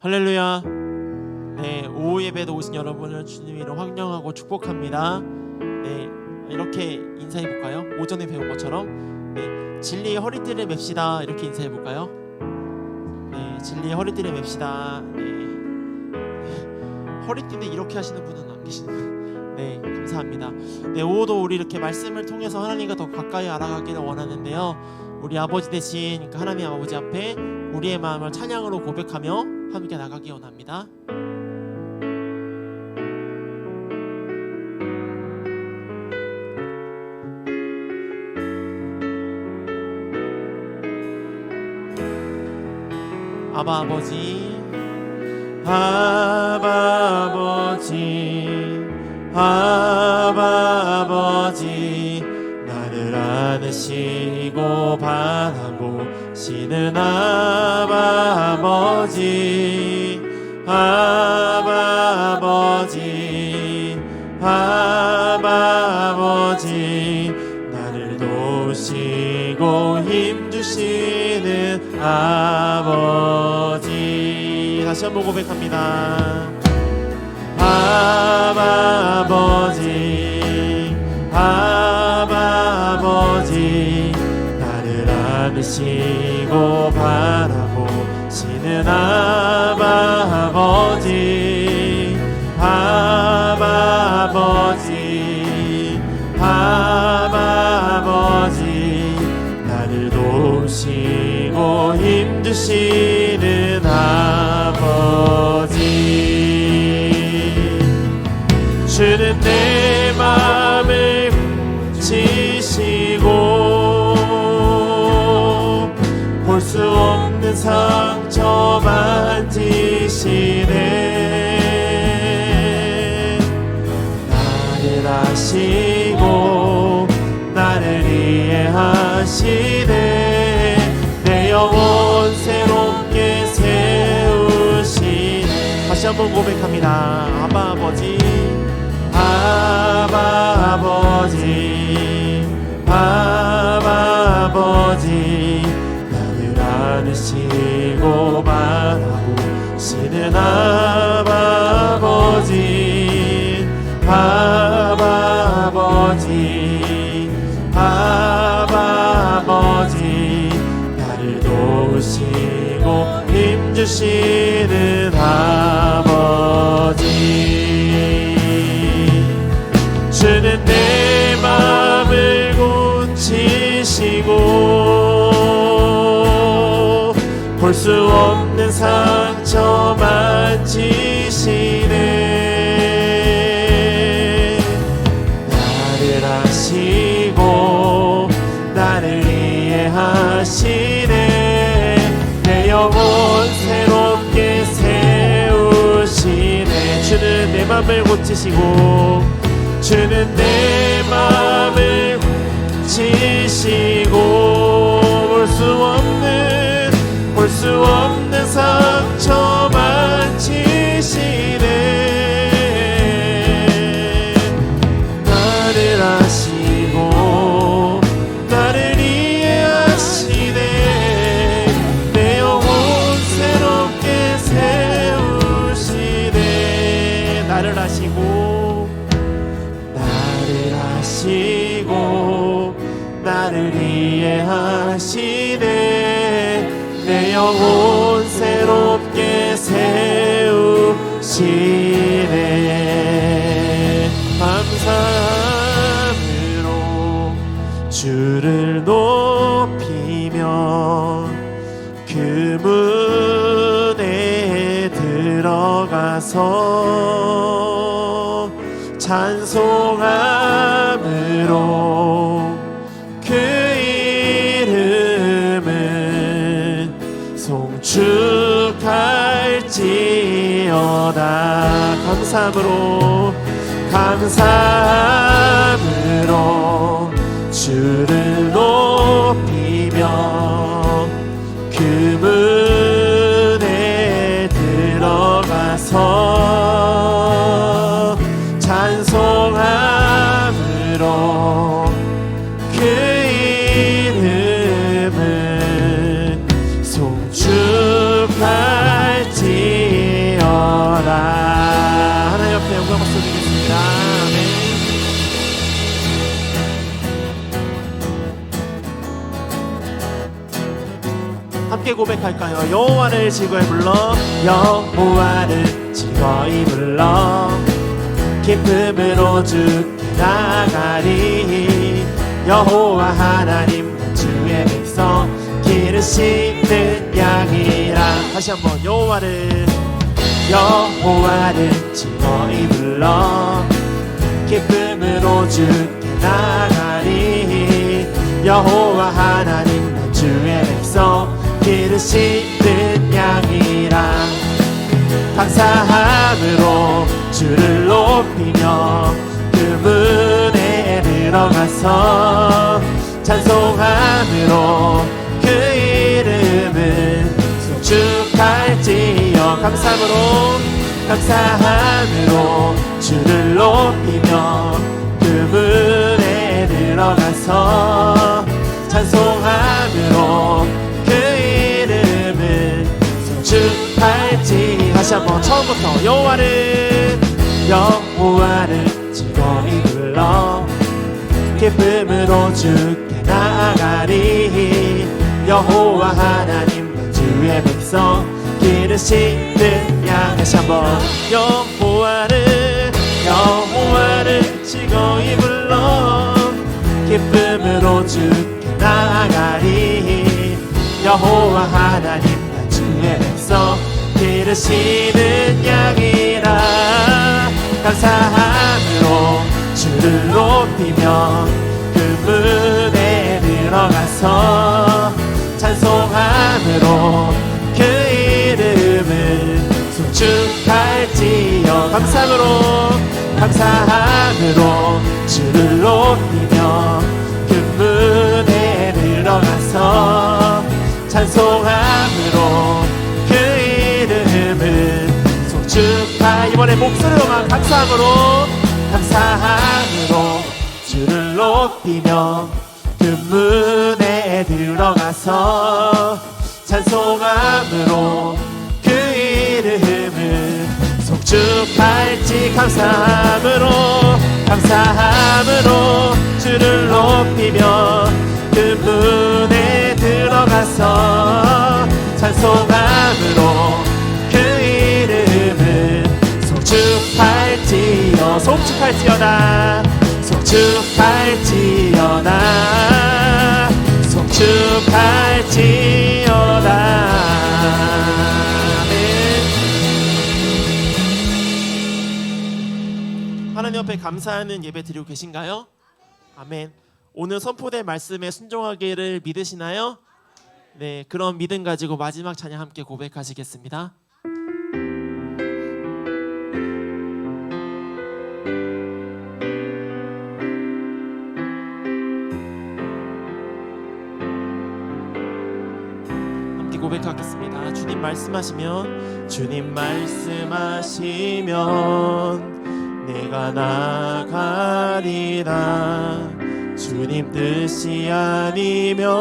할렐루야. 네, 오후 예배도 오신 여러분을 주님 이름 환영하고 축복합니다. 네, 이렇게 인사해 볼까요? 오전에 배운 것처럼 네, 진리의 허리띠를 맵시다 이렇게 인사해 볼까요? 네, 진리의 허리띠를 맵시다. 네, 네, 허리띠인데 이렇게 하시는 분은 안 계시는 분. 네, 감사합니다. 네, 오후도 우리 이렇게 말씀을 통해서 하나님과 더 가까이 알아가기를 원하는데요. 우리 아버지 대신 그 하나님 아버지 앞에 우리의 마음을 찬양으로 고백하며 함께 나가기 원합니다. 아바 아버지 아바 아버지 아바 아버지 나를 안으시고 바라 보시는 아바 아버지 아바 아버지 아바 아버지. 나를 도우시고 힘주시는 아버지. 다시 한번 고백합니다. 아바 아버지 아바 아버지. 나를 안으시 고 바라보시는 아 상처 만지시네. 나를 아시고 나를 이해하시네. 내 영혼 새롭게 세우시네. 다시 한번 고백합니다. 아바 아버지 아바 아버지 아바 아버지 주시는 아버지. 주는 내 마음을 고치시고 볼 수 없는 만 지시네. 나를 아시고 나를 이해하시네. 내 영혼 새롭게 세우시네. 주는 내 맘을 고치시고 주는 내 하시네. 내 영혼 새롭게 세우시네. 감사함으로 주를 높이며 그 문에 들어가서 송축할지어다. 감사함으로 감사함으로 주를 높이며 그 문에 들어가서 찬송함으로 그 함께 고백할까요? 여호와를 즐거이 불러 여호와를 즐거이 불러. 기쁨으로 주께 나가리. 여호와 하나님 주의 백성 기르시는 양이라. 다시 한번 여호와를 여호와를 즐거이 불러. 기쁨으로 주께 나가리. 여호와 하나님 기르시는 양이라 감사함으로 주를 높이며 그 문에 들어가서 찬송함으로 그 이름을 송축할지어 감사함으로 감사함으로 주를 높이며 그 문에 들어가서 찬송 다시 한번 처음부터 여호와를 여호와를 즐거이 불러 기쁨으로 주께 나가리. 여호와 하나님 주의 백성 기르시는 양 다시 한번. 여호와를 여호와를 즐거이 불러 기쁨으로 주께 나가리. 여호와 하나님 기르시는 양이라 감사함으로 주를 높이며 그 문에 들어가서 찬송함으로 그 이름을 송축할지어 감사함으로 감사함으로 주를 높이며 그 문에 들어가서 찬송함 목소리로만 감사함으로 감사함으로 주를 높이며 그 문에 들어가서 찬송함으로 그 이름을 송축할지 감사함으로 감사함으로 주를 높이며 그문 송축할지어 송축할지어다 송축할지어다 송축할지어다 아멘. 하나님 앞에 감사하는 예배 드리고 계신가요? 아멘. 오늘 선포된 말씀에 순종하기를 믿으시나요? 네, 그런 믿음 가지고 마지막 찬양 함께 고백하시겠습니다. 고백하겠습니다. 주님 말씀하시면 주님 말씀하시면 내가 나가리라. 주님 뜻이 아니면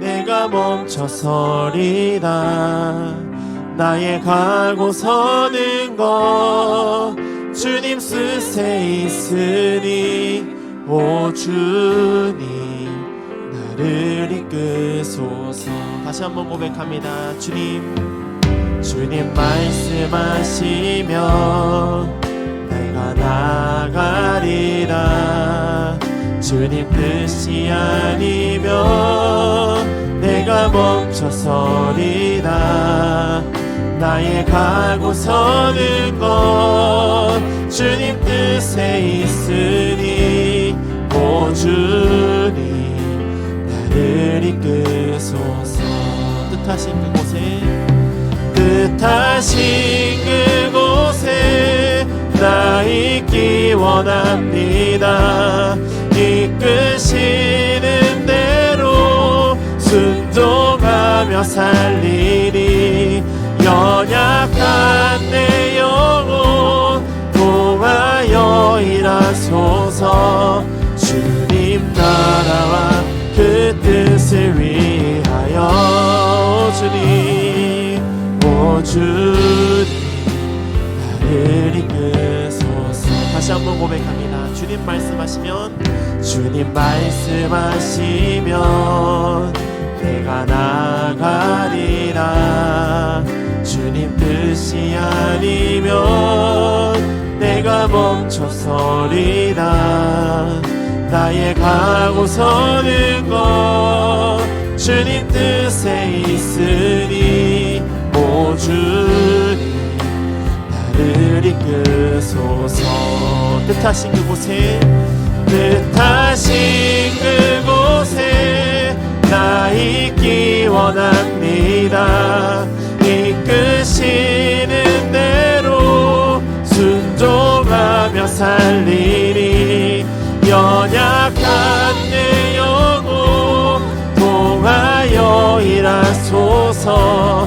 내가 멈춰서리라. 나의 가고 서는 것 주님 뜻에 있으니 오 주님 나를 이끄소서 다시 한번 고백합니다. 주님 주님 말씀하시면 내가 나가리라. 주님 뜻이 아니면 내가 멈춰서리라. 나의 가고 서는 것 주님 뜻에 있으니 오 주님 나를 이끄소서 뜻하신 그곳에 뜻하신 그곳에 나 있기 원합니다. 이끄시는 대로 순종하며 살리니 주님 나를 이끄소서. 다시 한번 고백합니다. 주님 말씀하시면 주님 말씀하시면 내가 나가리라. 주님 뜻이 아니면 내가 멈춰서리라. 나의 가고 서는 것 주님 뜻에 있으니 오 주님 나를 이끄소서. 뜻하신 그곳에 뜻하신 그곳에 나 있기 원합니다. 이끄시는 대로 순종하며 살리니 연약한 내 영혼 통하여 일하소서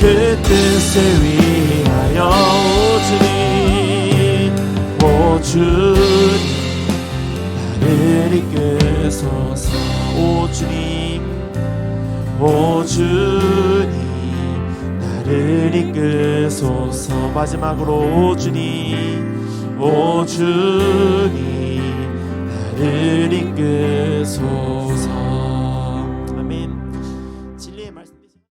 그 뜻을 위하여 오 주님 오 주님. 나를 이끄소서 오 주님. 오 주님. 나를 이끄소서 마지막으로 오 주님. 오 주님. 나를 이끄소서